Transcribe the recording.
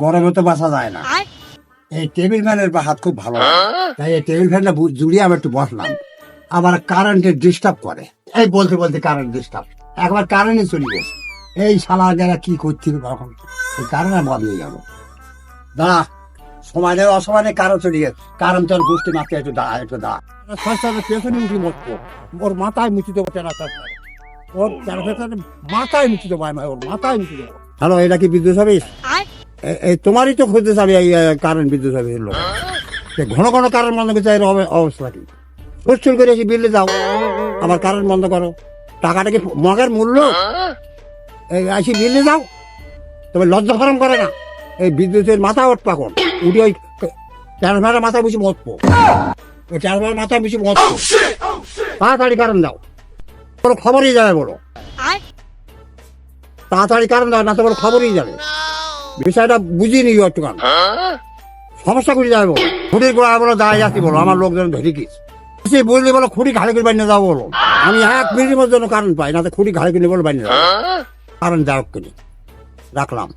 গরমে তো বাঁচা যায় না। এই টেবিল ফ্যানের বা হাত খুব ভালো তাই এই টেবিল ফ্যানটা জুড়িয়ে আমি একটু বসলাম। আবার কারেন্টের ডিস্টার্ব করে। এই বলতে বলতে কারেন্ট ডিস্টার্ব একবার কারেন্টই চলে গেছে। এই শালা যারা কি করছিল তখন এই কারেন্ট হয়ে গেল। নেই অসময় নেই কারণ চলে গেছে। কারণ তোর গোষ্ঠী মাত্র একটু দা একটু সস্তাতে পেছনে উঠি মরতো ওর মাথায় মুচি দেবো তেনা ওর মাথায় মুচি দেবো ওর মাথায় মুচি দেবো। হ্যালো এটা কি বিদ্যুৎ অফিস তোমারই তো খুঁজতে এই কারেন্ট বিদ্যুৎ অফিসের লোক ঘন ঘন কারেন্ট বন্ধ করতে অব- অবস্থা কি? সুস্থ করে এসে বিলে যাও। আবার কারেন্ট বন্ধ করো। টাকাটা কি মগের মূল্য? এই আসি বিলে যাও। তবে লজ্জা ফরম করে না। এই বিদ্যুতের মাথা ওঠ পাখন উঠে ওই ট্রান্সফারের মাথায় বেশি মতবো ওই ট্রান্সফারের মাথায় বেশি মতবো তাড়াতাড়ি কারেন্ট দাও। কোনো খবরই যাবে বলো। তাড়াতাড়ি কারেন্ট দাও না তো বলো খবরই যাবে। বিষয়টা বুঝিয়ে নিও একটুখান। সমস্যা করে যাব খুঁটির গোড়া বলো, দাঁড়িয়ে যাচ্ছি বলো, আমার লোকজন ধরে কি? সে বললে বলো খুঁড়ি ঘাড়ে করে বানিয়ে যাব বলো। আমি এক মিনিটের জন্য কারণ পাই, না তো খুঁটি ঘাড়ে করে বলো বানিয়ে যাব কারণ দেওয়া কিনে রাখলাম।